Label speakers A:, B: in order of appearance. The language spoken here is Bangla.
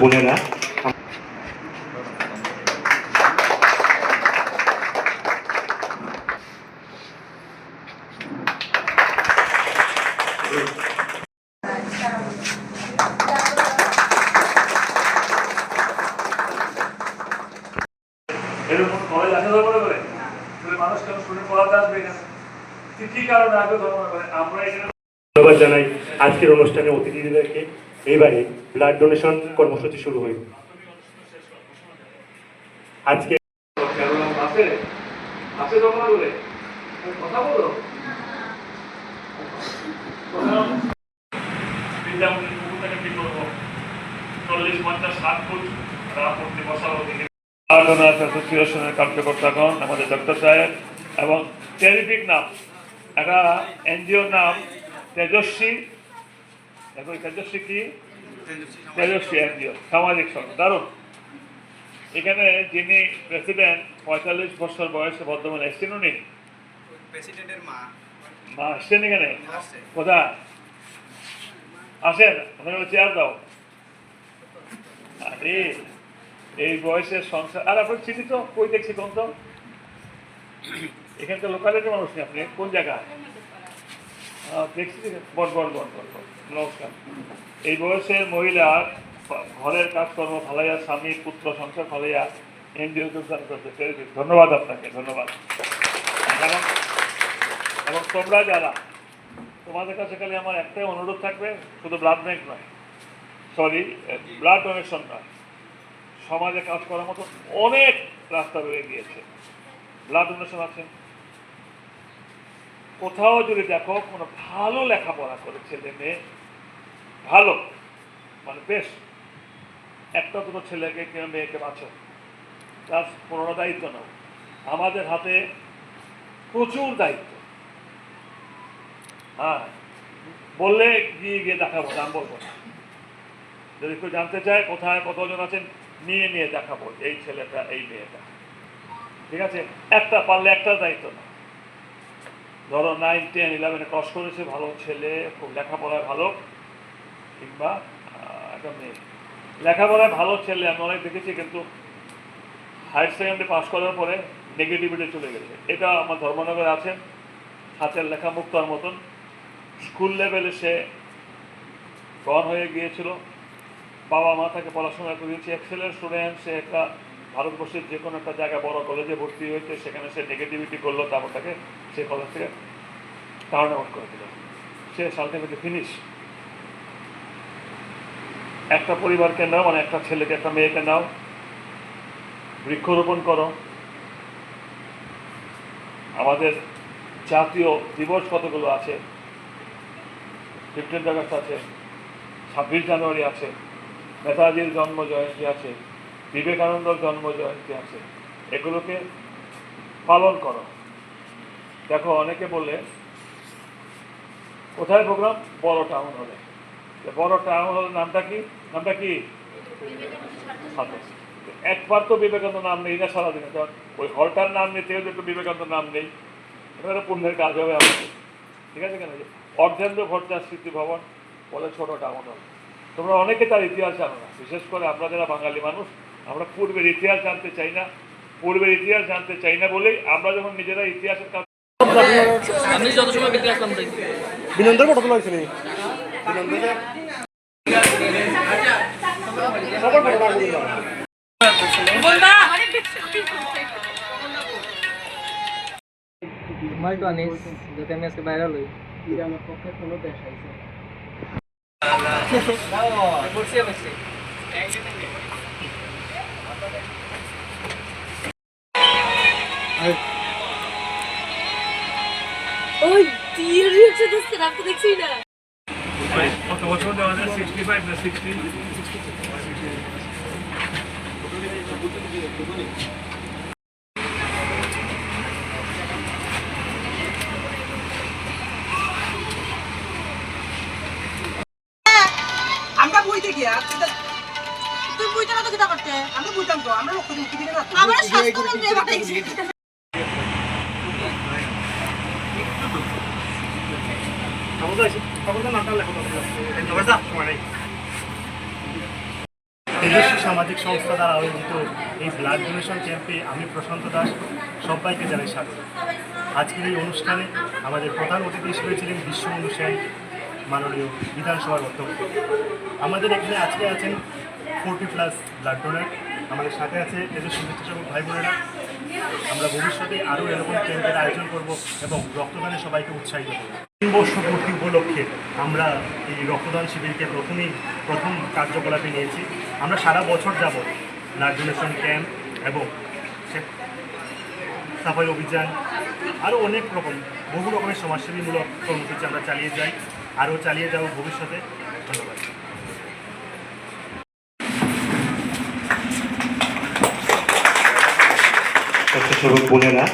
A: বোনেরা।
B: এরকম কলেজ আসা যাবে তাহলে মানুষ কেন পড়াতে আসবে এখানে? কি কারণে আসবে ধর্ম আমরা
A: ধন্যবাদ জানাই আজকের অনুষ্ঠানে অতিথিদেরকে। এইবারে ব্লাড ডোনেশন কর্মসূচি শুরু হয়েছে আজকে
B: চল্লিশ পঞ্চাশ ষাট ফুট তারা পড়তে বসাবো দেখি অ্যাসোসিয়েশনের কার্যকর্তাগণ আমাদের ডক্টর সাহেব এবং টেরিফিক নাম একটা এনজিওর নাম তেজস্বী এই তেজস্বী কি? তেজস্বী এনজিও সামাজিক সংস্থা দারুণ। এখানে যিনি প্রেসিডেন্ট পঁয়তাল্লিশ বছর বয়সে বর্ধমানে এসছেন উনি?
C: প্রেসিডেন্টের মা।
B: মা আসছেন এখানে? কোথায়? আসেন চেয়ার দাও। আরে এই বয়সের সংসার আর আপনার চিনি তো কই দেখছি কোন তো? এখানকার লোকালিটির মানুষ নেই আপনি। কোন জায়গায়? দেখছি দেখি। বল বল। নমস্কার। এই বয়সের মহিলা ঘরের কাজকর্ম ফালাইয়া স্বামী, পুত্র, সংসার ফালাইয়া এনজিও যোগদান করতে পেরেছে। ধন্যবাদ আপনাকে, ধন্যবাদ। এবং তোমরা যারা, তোমাদের কাছে খালি আমার একটাই অনুরোধ থাকবে, শুধু ব্লাড ব্যাংক নয়। সরি ব্লাড ডোনেশন নয়। সমাজে কাজ করার মতো অনেক রাস্তা বেরিয়ে গিয়েছে। ব্লাড ডোনেশন আছে। কোথাও যদি দেখো কোনো ভালো লেখাপড়া করে ছেলে মেয়ে, ভালো মানে বেশ, একটা দুটো ছেলেকে কেউ মেয়েকে বাঁচো, তার পুরোনো দায়িত্ব নাও। আমাদের হাতে প্রচুর দায়িত্ব। হ্যাঁ বললে গিয়ে গিয়ে দেখাবো, নাম বলব না। যদি কেউ জানতে চায় কোথায় কতজন আছেন, নিয়ে নিয়ে দেখাবো এই ছেলেটা, এই মেয়েটা। ঠিক আছে? একটা পারলে একটা দায়িত্ব না ধরো নাইন টেন ইলেভেনে ক্রস করেছে, ভালো ছেলে, খুব লেখাপড়ায় ভালো, কিংবা একটা মেয়ে। লেখাপড়ায় ভালো ছেলে, আমি অনেক দেখেছি, কিন্তু হায়ার সেকেন্ডারি পাস করার পরে নেগেটিভিটি চলে গেছে। এটা আমার ধর্মনগরে আছেন হাতের লেখা মুক্তার মতন। স্কুল লেভেলে সে গন হয়ে গিয়েছিল। বাবা মা তাকে পড়াশোনা করিয়েছে। এক্সেলেন্ট স্টুডেন্ট সে একটা ভারতবর্ষের যে কোনো একটা জায়গায় বড় কলেজে ভর্তি হয়েছে, সেখানে সে নেগেটিভিটি করল, তারপর তাকে সে কলেজ থেকে টার্ন আউট করে দিল। সে সালটিমেটলি ফিনিশ একটা পরিবারকে নাও মানে একটা ছেলেকে, একটা মেয়েকে নাও। বৃক্ষরোপণ করো। আমাদের জাতীয় দিবস কতগুলো আছে? ফিফটিন্থ আগস্ট আছে, ছাব্বিশ জানুয়ারি আছে, নেতাজির জন্ম জয়ন্তী আছে, বিবেকানন্দর জন্ম জয়ন্তী আছে। এগুলোকে পালন করো। দেখো, অনেকে বললে, কোথায় প্রোগ্রাম বড় টাউন হলে বড় টাউন হলের নামটা কি? নামটা কি? একবার তো বিবেকানন্দ নাম নেই না সারাদিনে। ওই হলটার নাম নিতে গেলে তো বিবেকানন্দ নাম নেই। এটা পুণ্যের কাজ হবে আমাদের। ঠিক আছে কেন? অর্ধেন্দ্র ভট্টার স্মৃতি ভবন বলে ছোট টাউন হল তোমরা অনেকে তার ইতিহাস জানো না। বিশেষ করে আমরা যারা বাঙালি মানুষ, আমরা পূর্বের ইতিহাস জানতে চাই না। পূর্বের ইতিহাস জানতে চাই না বলেই আমরা যখন নিজেরা ইতিহাসের কাজ
D: আপনি যত সময় বিক্রি আসলাম তাই।
A: বিনন্দের কত তোলা হয়েছে
D: মোবাইল তো আনিস যাতে আমি আজকে ভাইরাল হই বলছি বলছি
E: ওই রিয়েকশন দিচ্ছে না তো দেখছি না।
B: কত বছর দেওয়া যায়? সিক্সটি ফাইভ না সিক্সটি
F: আমরা বইতে গিয়া তুই বইতে না তো কিতা করতে আমরা বইতাম তো আমরা দিতে দিলে না আমরা স্বাস্থ্য মন্ত্রী
A: তেজস্বী সামাজিক সংস্থা দ্বারা আয়োজিত এই ব্লাড ডোনেশন ক্যাম্পে আমি প্রশান্ত দাস সবাইকে জানাই স্বাগত। আজকের এই অনুষ্ঠানে আমাদের প্রধান অতিথি হিসেবে ছিলেন বিশ্ববন্ধু সেন, মাননীয় বিধানসভার অধ্যক্ষ। আমাদের এখানে আজকে আছেন ফোরটি প্লাস ব্লাড ডোনার। আমাদের সাথে আছে তেজস্বী স্বেচ্ছাসেবক ভাই বোনেরা। আমরা ভবিষ্যতে আরও এরকম ক্যাম্পের আয়োজন করব এবং রক্তদানে সবাইকে উৎসাহিত করব। তিন বর্ষ পূর্তি উপলক্ষে আমরা এই রক্তদান শিবিরকে প্রথমেই প্রথম কার্যকলাপে নিয়েছি। আমরা সারা বছর যাব ব্লাড ডোনেশন ক্যাম্প এবং সাফাই অভিযান, আরও অনেক রকম, বহু রকমের সমাজসেবীমূলক কর্মসূচি আমরা চালিয়ে যাই, আরও চালিয়ে যাব ভবিষ্যতে। ধন্যবাদ। স্বেচ্ছাসেবক বোনেরা